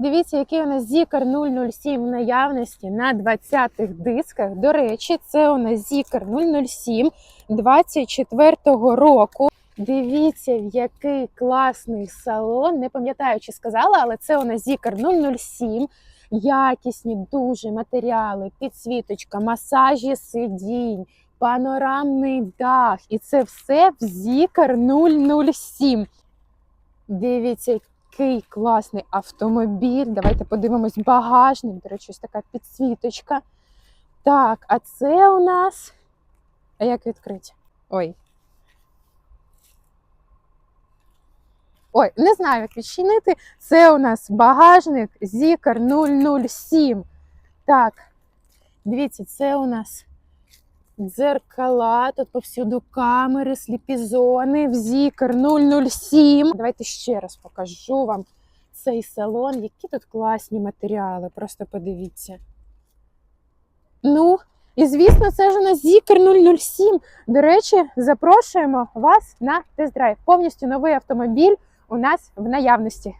Дивіться, який у нас Зікер 007 в наявності на 20-х дисках. До речі, це у нас Зікер 007 24-го року. Дивіться, в який класний салон. Не пам'ятаю, чи сказала, але це у нас Зікер 007. Якісні дуже матеріали, підсвіточка, масажі сидінь, панорамний дах. І це все в Зікер 007. Дивіться, який класний автомобіль. Давайте подивимось багажник. До речі, ось така підсвіточка. Так, а це у нас. А як відкрити? Ой. Ой, не знаю, як відчинити. Це у нас багажник Зікер 007. Так, дивіться, це у нас дзеркала, тут повсюду камери, сліпі зони, в Зікер 007. Давайте ще раз покажу вам цей салон. Які тут класні матеріали, просто подивіться. Ну, і звісно, це ж у нас Зікер 007. До речі, запрошуємо вас на тест-драйв. Повністю новий автомобіль у нас в наявності.